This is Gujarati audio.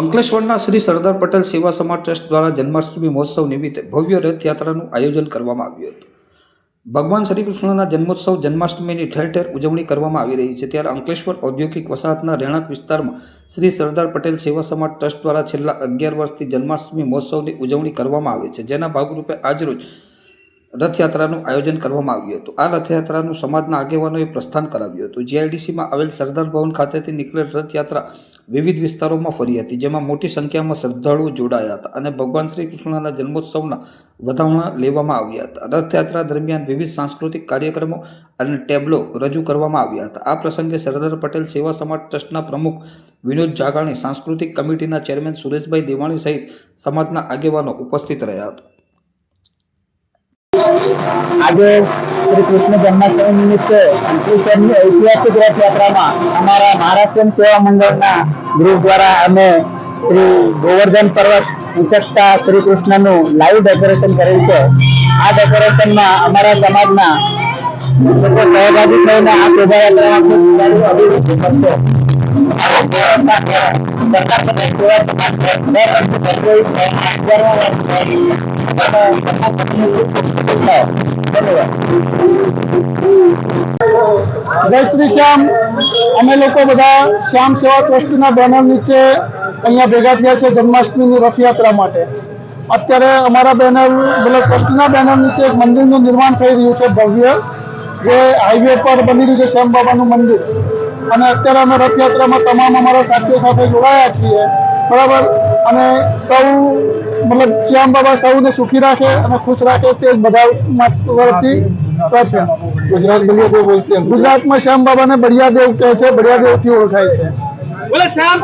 અંકલેશ્વરના શ્રી સરદાર પટેલ સેવા સમાજ ટ્રસ્ટ દ્વારા જન્માષ્ટમી મહોત્સવ નિમિત્તે ભવ્ય રથયાત્રાનું આયોજન કરવામાં આવ્યું હતું. ભગવાન શ્રી કૃષ્ણના જન્મોત્સવ જન્માષ્ટમીની ઠેર ઠેર ઉજવણી કરવામાં આવી રહી છે. ત્યારે અંકલેશ્વર ઔદ્યોગિક વસાહતના રહેણાંક વિસ્તારમાં શ્રી સરદાર પટેલ સેવા સમાજ ટ્રસ્ટ દ્વારા છેલ્લા અગિયાર વર્ષથી જન્માષ્ટમી મહોત્સવની ઉજવણી કરવામાં આવે છે. જેના ભાગરૂપે આજરોજ રથયાત્રાનું આયોજન કરવામાં આવ્યું હતું. આ રથયાત્રાનું સમાજના આગેવાનોએ પ્રસ્થાન કરાવ્યું હતું. જીઆઈડીસીમાં આવેલ સરદાર ભવન ખાતેથી નીકળેલ રથયાત્રા વિવિધ વિસ્તારોમાં ફરી હતી, જેમાં મોટી સંખ્યામાં શ્રદ્ધાળુઓ જોડાયા હતા અને ભગવાન શ્રી કૃષ્ણના જન્મોત્સવના વધામણા લેવામાં આવ્યા હતા. રથયાત્રા દરમિયાન વિવિધ સાંસ્કૃતિક કાર્યક્રમો અને ટેબ્લો રજૂ કરવામાં આવ્યા હતા. આ પ્રસંગે સરદાર પટેલ સેવા સમાજ ટ્રસ્ટના પ્રમુખ વિનોદ જાગાણી, સાંસ્કૃતિક કમિટીના ચેરમેન સુરેશભાઈ દેવાણી સહિત સમાજના આગેવાનો ઉપસ્થિત રહ્યા હતા. આજે શ્રી કૃષ્ણ જન્માષ્ટમી નિમિત્તે અંકલેશ્વરની ઐતિહાસિક રથયાત્રામાં અમારા મહારાષ્ટ્રીયન સેવા મંડળના ગ્રુપ દ્વારા અમે શ્રી ગોવર્ધન પર્વત ઉચકતા શ્રી કૃષ્ણનું લાઈવ ડેકોરેશન કરેલ છે. આ ડેકોરેશનમાં અમારા સમાજના લોકો સહભાગી થઈને આ શોભાયાત્રામાં ખૂબ સારું અભિવૃદ્ધિ કરશે. સરકાર પટેલ સેવા સમાજ દર વર્ષે ભજવી અગિયારમા વર્ષ છે. અને સમાજ પ્રતિનિધિ થાય. ધન્યવાદ જય શ્રી શ્યામ અમે લોકો બધા શ્યામ સેવા ટ્રસ્ટના બેનર નીચે અહીંયા ભેગા થયા છે જન્માષ્ટમીની રથયાત્રા માટે અત્યારે અમારા બેનર મતલબ ટ્રસ્ટના બેનર નીચે એક મંદિરનું નિર્માણ થઈ રહ્યું છે ભવ્ય, જે હાઈવે પર બની રહ્યું છે શ્યામ બાબાનું મંદિર અને અત્યારે અમે રથયાત્રામાં તમામ અમારા સાથીઓ સાથે જોડાયા છીએ. બરાબર? અને સૌ મતલબ શ્યામ બાબા સૌને સુખી રાખે અને ખુશ રાખે તે જ બધા પ્રાર્થના. ગુજરાત બલિયા દેવ ગુજરાતમાં શ્યામ બાબાને બળિયા દેવ કહે છે બળિયા દેવથી ઓળખાય છે. બોલે શ્યામ